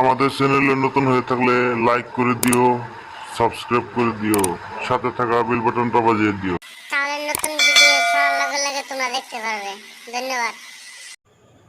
আমাদের চ্যানেলে নতুন হয়ে থাকলে লাইক করে দিও সাবস্ক্রাইব করে দিও সাথে থাকা বেল বাটনটা বাজিয়ে দিও। তাহলে নতুন ভিডিও ছাড়ার লগে লগে তোমরা দেখতে পারবে। ধন্যবাদ।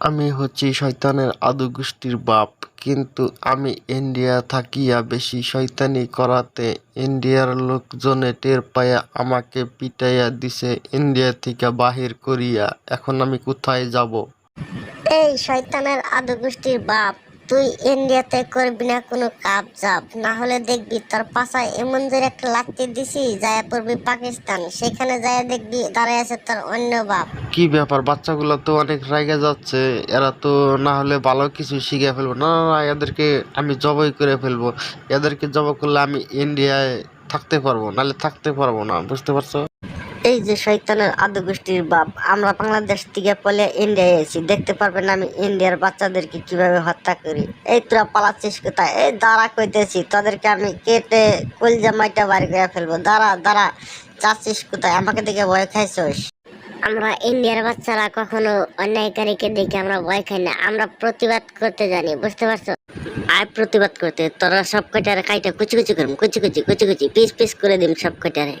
আমি হচ্ছি শয়তানের আদু গোষ্ঠীর বাপ কিন্তু আমি ইন্ডিয়া থাকিয়া বেশি শয়তানি করাতে ইন্ডিয়ার লোকজনে টের পায়া আমাকে পিটাইয়া দিছে ইন্ডিয়া থেকে বাহির করিয়া। এখন আমি কোথায় যাব? এই শয়তানের আদু গোষ্ঠীর বাপ। তুই ইন্ডিয়াতে করবি না কোনো কাপ জাপ। না হলে দেখবি তোর পাশায় এমন জোরে একটা লাগতে দিছি যায় পড়বি পাকিস্তান। সেখানে যায় দেখবি দাঁড়ায় আছে তোর অন্য বাপ। কি ব্যাপার বাচ্চাগুলো তো অনেক রাগে যাচ্ছে এরা তো না হলে ভালো কিছু শিখে ফেলব। না না, না এদেরকে আমি জবই করে ফেলব। এদেরকে জব করলে আমি ইন্ডিয়ায় থাকতে পারব নাহলে থাকতে পারব না বুঝতে পারছ? এই যে শৈতানের আদু গোষ্ঠীর বাপ আমরা বাংলাদেশ থেকে পলে ইন্ডিয়ায় এসেছি দেখতে পারবেন আমি ইন্ডিয়ার বাচ্চাদেরকে কীভাবে হত্যা করি। এই তোরা পালাচ্ছিস কোথায়? এই দাঁড়া কইতেছি তাদেরকে আমি কেটে কলজা মাইটা বাড়ি করে ফেলব। দাঁড়া দাঁড়া যাচ্ছিস কোথায়? আমাকে দেখে ভয় খাইছিস? আমরা ইন্ডিয়ার বাচ্চারা কখনো অন্যায়কারীকে দেখে আমরা ভয় খাই না। আমরা প্রতিবাদ করতে জানি বুঝতে পারছ? আর প্রতিবাদ করতে তোরা সব কটারে কাইটা কুচি কুচি করুম কুচি কুচি কুচি কুচি পিস পিস করে দিম সব কটারে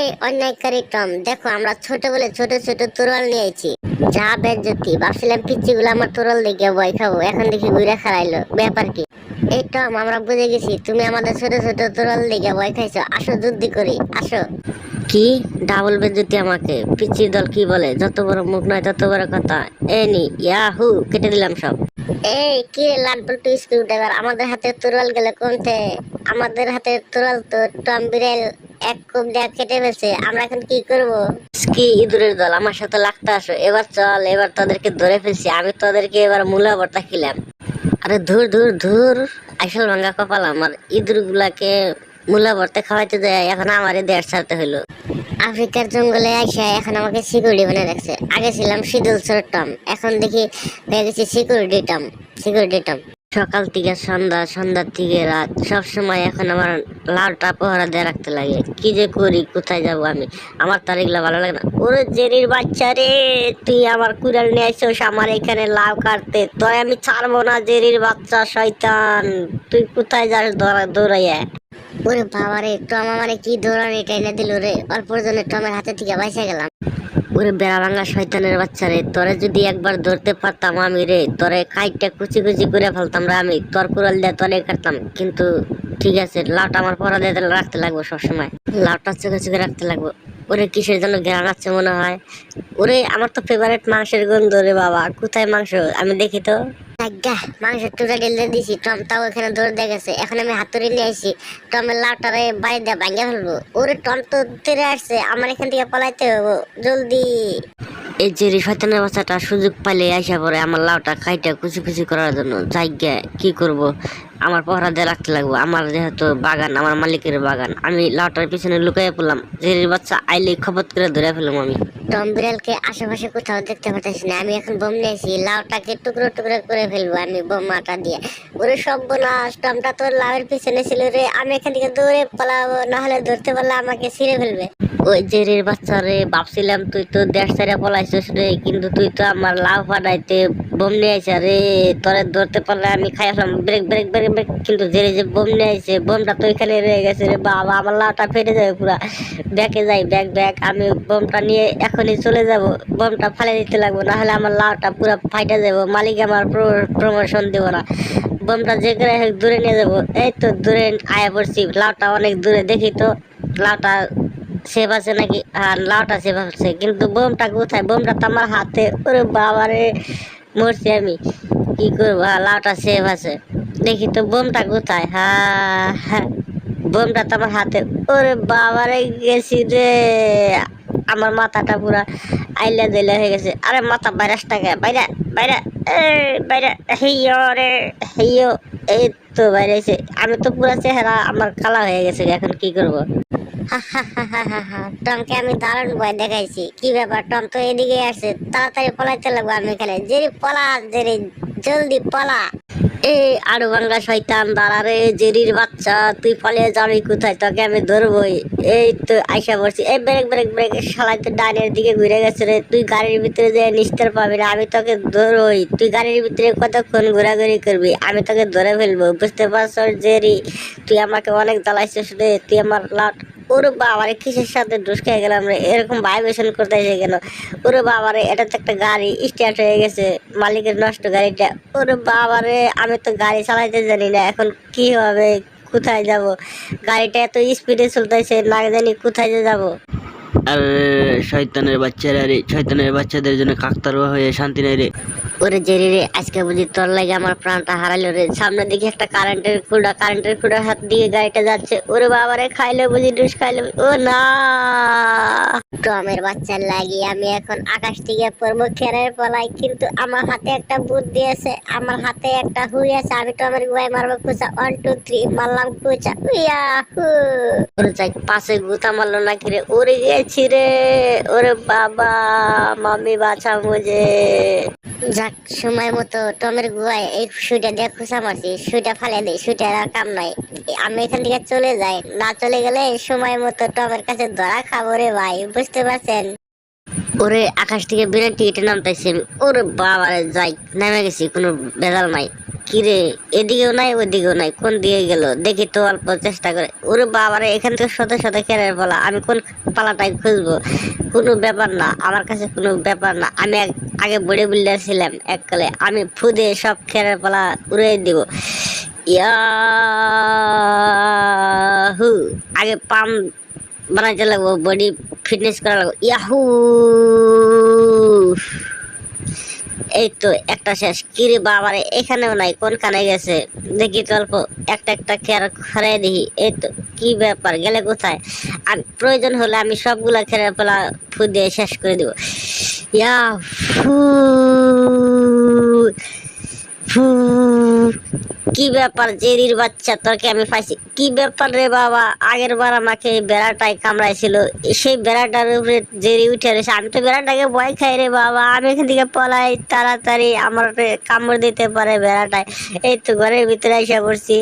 এই অন্যায়কারী টম। দেখো, আমরা ছোট বলে ছোট ছোট তোরল নিয়ে আইছি। যা বেজ্জতি, ভাবছিলাম পিচ্ছি গুলো আমার তোরল দেখে ভয় খাব, এখন দেখি ঘুরে খারাইলো ব্যাপার কি? এই টম, আমরা বুঝে গেছি, তুমি আমাদের ছোট ছোট তোরল দেখে ভয় খাইছো, আসো যুদ্ধি করি, আসো। কি? ডাবল বেজ্জতি আমাকে পিচ্ছির দল কি বলে? যত বড় মুখ নয়, তত বড় কথা। এ নি, ইয়াহু, কেটে দিলাম সব। এই, কি রে লাট বল্টু স্ক্রু ড্রাইভার আমাদের হাতে তুরল গেলে কোনতে আমাদের হাতে তুরল তো টম বিড়াল। এক কোপ দেয়া কেটে ফেলছে, আমরা এখন কি করব? কি ইঁদুরের দল আমার সাথে লাগতে আসো, এবার চল, এবার তোদেরকে ধরে ফেলছি, আমি তোদেরকে এবার মূলা ভর্তা খিলাম। আরে ধুর ধুর ধুর, আসল ভাঙ্গা কপাল আমার। ইঁদুর গুলাকে মূলা ভর্তা খাওয়াইতে যায় এখন আমারই দেড় ছাড়তে হইল। আফ্রিকার জঙ্গলে আইসা এখন আমাকে সিকিউরিটি বানিয়ে রাখছে। আগে ছিলাম শীতল টম, এখন দেখি হয়ে গেছি সিকিউরিটি টম সিকিউরিটি টম। সকাল থেকে সন্ধ্যা, সন্ধ্যার থেকে রাত। সব সময় এখন আমার লালটা পহরা দিয়ে রাখতে লাগে। কি যে করি, কোথায় যাব আমি? আমার তার এগুলো ভালো লাগে না। ওরে জেরির বাচ্চা রে, তুই আমার কুড়াল নিয়ে আসছিস আমার এখানে লাউ কাটতে। তোর আমি ছাড়বো না, জেরির বাচ্চা, শয়তান। তুই কোথায় যাস, দৌড়া, দৌড়াইয়া? ওরে বাবা রে টম আমারে কি দৌড়ানি, টেনে দিল রে। অল্পর জন্য টমের হাতে থেকে বাইসে গেলাম। ওরে বেড়া ভাঙা শয়তানের বাচ্চা রে, তোরে যদি একবার ধরতে পারতাম আমি রে, তোরে কাইটটা কুচি কুচি করে ফেলতাম রে আমি, তোর কুড়াল দিয়ে তোরে কাটতাম। কিন্তু ঠিক আছে, লাউটা আমার পরা দিয়ে রাখতে লাগবো সবসময়। লাউটা চোখে চোখে রাখতে লাগবো। ওরে কিসের জন্য ঘেরা আছে মনে হয়? ওরে আমার তো ফেভারিট মাংসের গন্ধ রে বাবা। কোথায় মাংস? আমি দেখি তো। আজ্ঞা ঢেলে দিছি এখানে দিয়ে গেছে এখন আমি হাতুড়ি নিয়ে আসি টমের লাউটারে বাড়ি দিয়ে ভাঙ্গা ফেলব। ওরে টম তো তেরে আসছে আমার এখান থেকে পলাইতে হব জলদি। এই যে শয়তানের বাচ্চাটা সুযোগ পাইলে আইসা পরে আমার লাউটা খাইটা কুচি কুচি করার জন্য। জায়গা কি করব? আমার পহরা দিয়ে রাখতে লাগবো। আমার যেহেতু বাগান আমার মালিকের বাগান আমি লাউটার পিছনে লুকাইয়া পড়লাম। জেরির বাচ্চা আইলে খপত করে ধরে ফেললাম আমি। টম বিড়ালকে আশেপাশে কোথাও দেখতে পাচ্ছি না। আমি এখন বোম নিয়েছি লাউটাকে টুকরো টুকরো করে ফেলব আমি বোমাটা দিয়ে। ওরে টমটা তোর লাউয়ের পিছনে ছিল রে। আমি এখান থেকে দৌড়ে পালাবো না হলে ধরতে পারলে আমাকে ছিঁড়ে ফেলবে। ওই জেরির বাচ্চা রে ভাবছিলাম তুই তো দেড় সাইডে পলাইছিস রে কিন্তু তুই তো আমার লাউ ফাটাইতে বোম নিয়ে রে। তোরে ধরতে পারলে আমি খাই ব্রেক ব্রেক ব্রেক ব্রেক কিন্তু যে বোম নিয়ে আইছে বোমটা তো এখানে রয়ে গেছে রে বাবা আমার লাউটা ফেটে যাবে পুরা। ব্যাকে যাই ব্যাক ব্যাক আমি বোমটা নিয়ে এখনই চলে যাব। বোমটা ফালে দিতে লাগবো না হলে আমার লাউটা পুরো ফাইটে যাব মালিক আমার প্রমোশন দেবো না। বোমটা যে করে দূরে নিয়ে যাব। এই তো দূরে আয়া পড়ছি লাউটা অনেক দূরে দেখি তো লাউটা সেভ আছে নাকি? আর লাউটা সেভ আছে কিন্তু বোমটা কোথায়? বোমটা তো আমার হাতে ওরে বাবারে মরছি আমি। কি করব? হ্যাঁ, লাউটা সেভ আছে। দেখি তো বোমটা কোথায়? হ্যাঁ বোমটা তো আমার হাতে। ওরে বাবারে, গেছি রে। আমার মাথাটা পুরা আইলা দিলা হয়ে গেছে। আরে মাথা বাইরাস টাকা বাইরে বাইরে বাইরে। হেইয়ো রে, হেইয়ো। এই তো বাইরেছে আমি তো পুরা চেহারা আমার কালা হয়ে গেছে এখন কি করব? টমকে আমি দারুণ ভয় দেখাইছি। কি ব্যাপার? টম তো এদিকে আসছে তাড়াতাড়ি পলাইতে লাগবো আমি এখানে। জেরি পলা, জেরি, জলদি পলা। এই আড়ু ভাঙ্গা শয়তান, দাঁড়ারে জেরির বাচ্চা, তুই পালিয়ে যাবি কোথায়? তোকে আমি ধরবই। এই তো আইসা পড়ছি। এই ব্রেক ব্রেক ব্রেক শালাই তো ডাইনের দিকে ঘুরে গেছে রে। তুই গাড়ির ভিতরে যে নিস্তার পাবি না, আমি তোকে ধরবই। তুই গাড়ির ভিতরে কতক্ষণ ঘোরাঘুরি করবি, আমি তোকে ধরে ফেলব, বুঝতে পারছ জেরি? তুই আমাকে অনেক জ্বালাইছিস রে, তুই আমার লাট ওরে বাবারে, কিসের সাথে ডুস খেয়ে গেলাম রে? এরকম ভাইব্রেশন করতে এসে গেল। ওরে বাবারে, এটা তো একটা গাড়ি স্টার্ট হয়ে গেছে। মালিকের নষ্ট গাড়িটা। ওরে বাবারে, আমি তো গাড়ি চালাইতে জানি না, এখন কি হবে? কোথায় যাব? গাড়িটা এত স্পিডে চলতেছে, না জানি কোথায় যে যাব। আর শয়তানের বাচ্চারা রে, শয়তানের বাচ্চাদের জন্য কাকতারুয়া হয়ে শান্তি নেই রে। ওরে জেরি রে, আজকে বুঝি তোর লাগে আমার প্রাণটা হারাইলো রে। সামনে দিকে একটা কারেন্টের কুড়া কারেন্টের কুড়ার হাত দিকে গাড়িটা যাচ্ছে। ওরে বাবারে, খাইলে বুঝি, ডুস খাইলে ও না! টমের বাচ্চার লাগি, আমি এখন আকাশ থেকে পড়ব খেরের পলাই কিন্তু আমার হাতে একটা বুদ্ধি আছে, আমার হাতে একটা হুই আছে, আমি টমের গুয়াই মারবো কুচা ওয়ান টু থ্রি মারলাম কুচা ওরে যাই, পাশে গুতা মারলো নাকি রে? ওরে গেছি রে ওরে বাবা মাম্মি বাঁচা মুঝে যাক সময় মতো টমের গুয়ায় এই সুইটা দিয়ে খুশা মারছি সুইটা ফালে দিই সুইটার আর কাম নাই। আমি এখান থেকে চলে যাই না চলে গেলে সময় মতো টমের কাছে ধরা খাব রে ভাই বুঝতে পারছেন? ওরে আকাশ থেকে বিনা টিকিটে নামতেছি ওরে বাবা যাই নেমে গেছি কোনো বেজাল নাই। কিরে, এদিকেও নাই, ওদিকেও নাই, কোন দিকে গেল? দেখি তো অল্প চেষ্টা করে। ওরে বাবারে, এখান থেকে শত শত কেরের পালা আমি কোন পালাটাই খুঁজবো? কোনো ব্যাপার না, আমার কাছে কোনো ব্যাপার না। আমি আগে বড়ে বিল্ডার ছিলাম এককালে। আমি ফুদে সব খেরের পালা উড়ে দিব। ইয়াহু! আগে পাম বানাইতে লাগবো বডি ফিটনেস করা লাগবো। ইয়াহু! এই তো একটা শেষ। কিরে বাবারে, এখানেও নাই, কোনখানে গেছে? দেখি তো অল্প, একটা একটা খেয়ার খরাই দেখি এই তো, কি ব্যাপার, গেলে কোথায়? আর প্রয়োজন হলে আমি সবগুলা খেয়ার পেলা ফু দিয়ে শেষ করে দিব। ইয়া ফু কি ব্যাপার, জেরির বাচ্চা তোকে আমি পাইছি। কি ব্যাপার রে বাবা, আগের বার আমাকে এই বেড়াটাই কামড়াইছিল। সেই বেড়াটার উপরে জেরি উঠে রয়েছে। আমি তো বেড়াটাকে ভয় খাই রে বাবা। আমি এখান থেকে পলাই তাড়াতাড়ি আমার কামড় দিতে পারে বেড়াটায়। এই তো ঘরের ভিতরে এসে পড়ছি।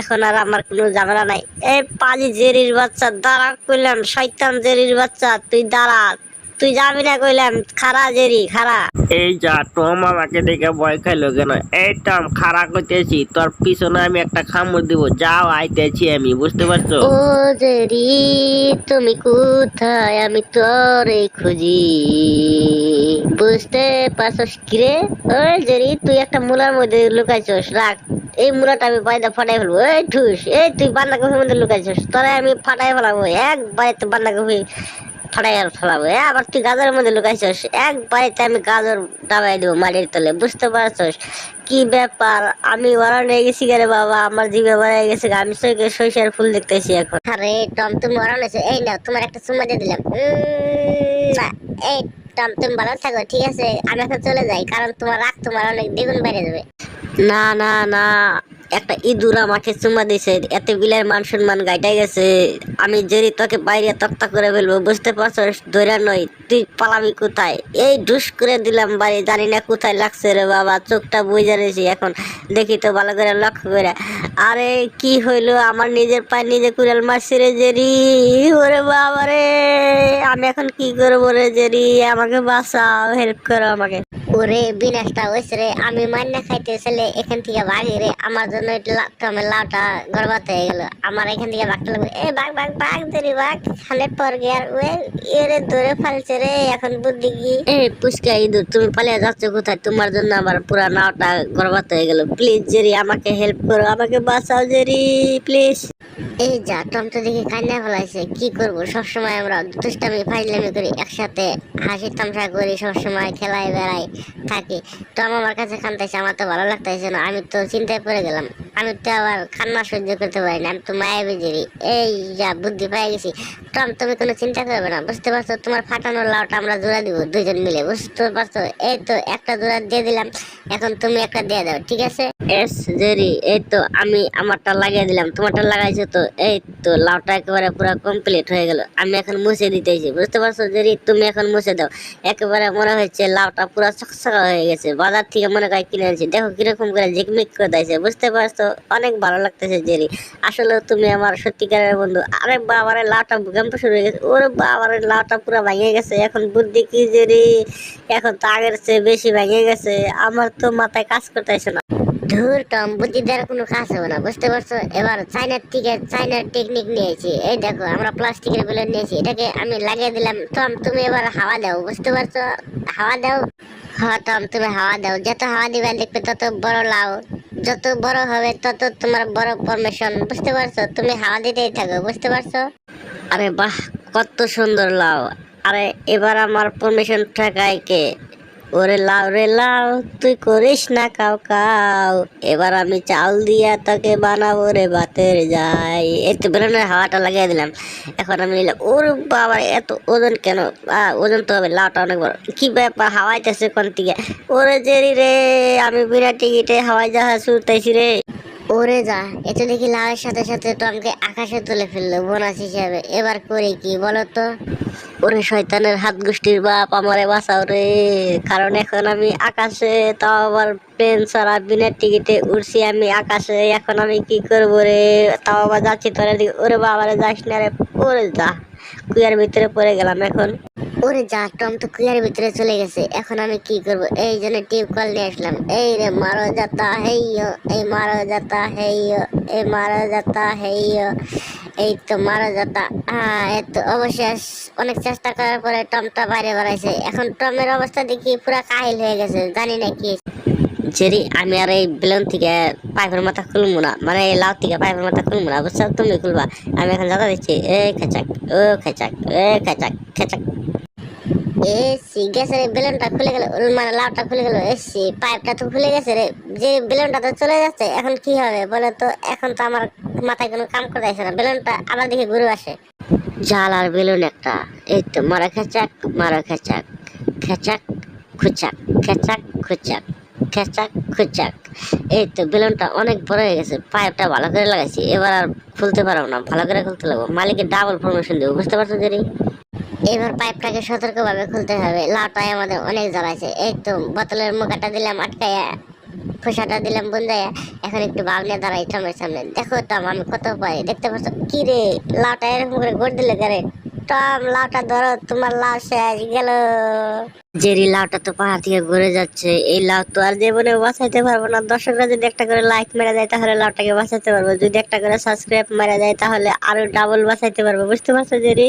এখন আর আমার কোনো ঝামেলা নাই। এই পাজি জেরির বাচ্চা, দাঁড়া কইলাম, শয়তান জেরির বাচ্চা, তুই দাঁড়া। তুই যাবি না কইলাম খারা জেরি খারা। এই যা টম আমাকে দেখে ভয় খাইলো কেন? এই টম খারাপ করতেছি তোর পিছনে আমি একটা খামড় দিব যাও আইতেছি আমি বুঝতে পারছ? ও জেরি তুমি কোথায়? আমি তোরে খুঁজি। বুঝতে পারছস কিরে? ওই জেরি তুই একটা মূলার মধ্যে লুকাইছস রাখ। এই মূলাটা আমি বাইদা ফাটাই ফেলব। এই ঠুস এই তুই বান্ধাকপির মধ্যে লুকাইছস তোরে আমি ফাটাই ফেলাবো। একবারে তো বান্ধাকপি ফাটাই ফেলাবো। আবার তুই গাজরের মধ্যে লুকাইছস? একবারে আমি গাজর ডাবাই দেবো মাটির তলে বুঝতে পারছস? কি ব্যাপার? আমি ওরা নিয়ে গেছি গেলে বাবা? আমার জিভে মারা গেছে আমি সৈকে সরিষার ফুল দেখতেছি এখন। আরে টম তুমি ওরা এই নাও তোমার একটা চুমা দিয়ে দিলাম। না, এই টম তুমি ভালো থাকো ঠিক আছে? আমি এখন চলে যাই কারণ তোমার রাগ তোমার অনেক দ্বিগুণ বেড়ে যাবে। না না না একটা ইঁদুর আমাকে চুমা দিছে, এতে বিলের মান সম্মান গাইটা গেছে। আমি যদি তোকে বাইরে তক্তা করে ফেলব, বুঝতে পারছস ধরে নয় তুই পালাবি কোথায়? এই ডুস করে দিলাম বাড়ি, জানি না কোথায় লাগছে রে বাবা, চোখটা বুঝে রয়েছি এখন। দেখি তো ভালো করে লক্ষ্য করে। আরে, কি হইল? আমার নিজের পায়ে নিজে কুড়াল মারছি রে জেরি। ওরে বাবা রে, আমি এখন কি করব রে জেরি? আমাকে বাঁচাও হেল্প করো আমাকে। ওরে বিনাশটা হয়েছে রে আমি মান্না খাইতে ছেলে এখান থেকে ভাগি রে আমার জন্য টমের লাউটা গর্বাত হয়ে গেল। আমার এখান থেকে ভাগটা লাগবে। এ বাঘ বাঘ বাঘ ধরি বাঘ খালে পর গিয়ার ওয়ে এরে ধরে ফেলছে রে এখন বুদ্ধি কি? এ পুষ্কা ইঁদুর তুমি পালিয়ে যাচ্ছ কোথায়? তোমার জন্য আমার পুরা নাওটা গর্বাত হয়ে গেল। প্লিজ জেরি আমাকে হেল্প করো আমাকে বাঁচাও জেরি প্লিজ এই যা টমটো দেখে কান্না ফেলাইছে কি করব? সবসময় আমরা দুষ্টামি ফাইজলামি করি একসাথে হাসি তামসা করি সবসময় খেলাই বেড়াই। থাকি। তো আমার কাছে খানতেছে আমার তো ভালো লাগতেছে না, আমি তো চিন্তায় পড়ে গেলাম। আমি তো আবার খান্না সহ্য করতে পারি না, আমি তো মায়াবী জেরি এই যা বুদ্ধি পেয়ে গেছি। টম, তুমি কোনো চিন্তা করবে না, বুঝতে পারছ? তোমার ফাটানোর লাউটা আমরা জোড়া দিব দুজন মিলে, বুঝতে পারছ? এই তো একটা জোড়া দিয়ে দিলাম, এখন তুমি একটা দিয়ে দাও, ঠিক আছে? এস, জেরি, এই তো আমি আমারটা লাগিয়ে দিলাম, তোমারটা লাগাইছো তো, এই তো লাউটা একেবারে পুরো কমপ্লিট হয়ে গেল, আমি এখন মুছে দিতেছি, বুঝতে পারছ? জেরি, তুমি এখন মুছে দাও, একেবারে মনে হচ্ছে লাউটা পুরো চকচকা হয়ে গেছে, বাজার থেকে মনে হয় কিনে আনছি দেখো কীরকম করে ঝিকমিক করে দিয়েছে, বুঝতে পারছ? অনেক ভালো লাগতেছে, জেরি। আসলে তুমি আমার সত্যিকারের বন্ধু। আরে বাবারে, লাউটা ভূকম্প শুরু হয়ে গেছে। ওরে বাবারে, লাউটা পুরো ভেঙে গেছে। এখন বুদ্ধি কি, জেরি? এখন তো আগের চেয়ে বেশি ভেঙে গেছে। আমার তো মাথায় কাজ করতেছে না। ধুর টম বুদ্ধি দেওয়ার কোনো কাজ হবে না, বুঝতে পারছ? এবার চাইনার থেকে চাইনার টেকনিক নিয়েছি। এই দেখো, আমরা প্লাস্টিকের বেলুন নিয়েছি, এটাকে আমি লাগিয়ে দিলাম। টম, তুমি এবার হাওয়া দাও, বুঝতে পারছ? হাওয়া দাও। হ্যাঁ টম, তুমি হাওয়া দাও। যত হাওয়া দিবে, দেখবে তত বড় লাও যত বড় হবে, তত তোমার বড় ফরমেশন বুঝতে পারছ? তুমি হাওয়া দিতেই থাকো, বুঝতে পারছ? আরে বাহ, কত সুন্দর লাউ। আরে, এবার আমার পারমিশন ঠেকাই কে? ওরে লাউ রে লাউ, তুই করিস না কাউ কাউ। এবার আমি চাল দিয়া তোকে বানাবো রে বাতের যাই একটু বেরোনের হাওয়াটা লাগিয়ে দিলাম। এখন আমি নিলাম। ওর বাবা এত ওজন কেন? ওজন তো হবে, লাউটা অনেক বড়। কি ব্যাপার, হাওয়াইতেছে কোন থেকে ওরে জেরি রে, আমি বিনা টিকিটে হাওয়াই জাহাজ উঠতেছি রে। ওরে যা এটা দেখি লাউয়ের সাথে সাথে তো আমাকে আকাশে তুলে ফেলল, বোনাস হিসাবে। এবার করি কি বলো তো ওরে শয়তানের হাত গোষ্ঠীর বাপ আমারে বাঁচাও রে। কারণ এখন আমি আকাশে, তাও আবার প্লেন ছাড়া বিনা টিকিটে উঠছি আমি আকাশে, এখন আমি কি করব রে? তাও আবার যাচ্ছি তোর ওরে বাবারে, যাস না রে ওরে যা। কুয়ার ভিতরে পড়ে গেলাম এখন। ওরে যা, টম তো কুয়ার ভিতরে চলে গেছে। এখন আমি কি করব? এই জন্য টিপ কল নিয়ে আসলাম। এই রে মারো যাতা হেইয়ো এই মারো যাতা হেইয়ো এই মারো যাতা হেইয়ো এই তো মারা যাতা হ্যাঁ তো অবশেষ অনেক চেষ্টা করার পরে টমটা বাইরে বেড়াইছে। এখন টমের অবস্থা দেখি পুরা কাহিল হয়ে গেছে, জানি না কি। জেরি, আমি আর এই বেলুন থেকে পাইপের মাথা খুলবো না। মানে এই লাউ থেকে পাইপের মাথা খুলবো না, বুঝছ? তুমি খুলবা। আমি এখন জায়গা দিচ্ছি। এ, খেচাক, ও, খেচাক, এ, খেচাক খেচাক। এ সি গ্যাসের বেলুনটা খুলে গেল মানে লাউটা খুলে গেল। এসি পাইপটা তো খুলে গেছে রে। যে বেলুনটা তো চলে যাচ্ছে, এখন কি হবে বলে তো? এখন তো আমার মাথায় কোনো কাম করতে আসে না। বেলুনটা আবার দিকে ঘুরে আসে। জাল আর বেলুন একটা। এই তো, মারা খেচাক মারা খেচাক। খেচাক, খুচাক খেচাক খুচাক খেচাক, খুচাক। এই তো, বেলুনটা অনেক বড় হয়ে গেছে। পাইপটা ভালো করে লাগাইছি। এবার আর খুলতে পারব না। ভালো করে খুলতে লাগবো। মালিকের ডাবল প্রমোশন দেবো, বুঝতে পারছ জেরি? এবার পাইপটাকে সতর্কভাবে খুলতে হবে। লাউটাই আমাদের অনেক জ্বালাইছে এই তো বোতলের মুখাটা দিলাম আটকাইয়া খোসাটা দিলাম বন্ধাইয়া এখন একটু ভাব নিয়ে দাঁড়াই টমের সামনে। দেখো টম আমি কত পাই দেখতে পাচ্ছ? কি রে, লাউটা এরকম করে গড় দিলে করে? টম, লাউটা ধরো, তোমার লাউ শেষ গেল। জেরি লাউটা তো পাহাড় থেকে ঘুরে যাচ্ছে। এই লাউ তো আর জীবনে বাঁচাইতে পারব না। দর্শকরা যদি একটা করে লাইক মেরে দেয়, তাহলে লাউটাকে বাঁচাতে পারব। যদি একটা করে সাবস্ক্রাইব মেরে দেয়, তাহলে আরও ডাবল বাঁচাইতে পারব। বুঝতে পারছ, জেরি?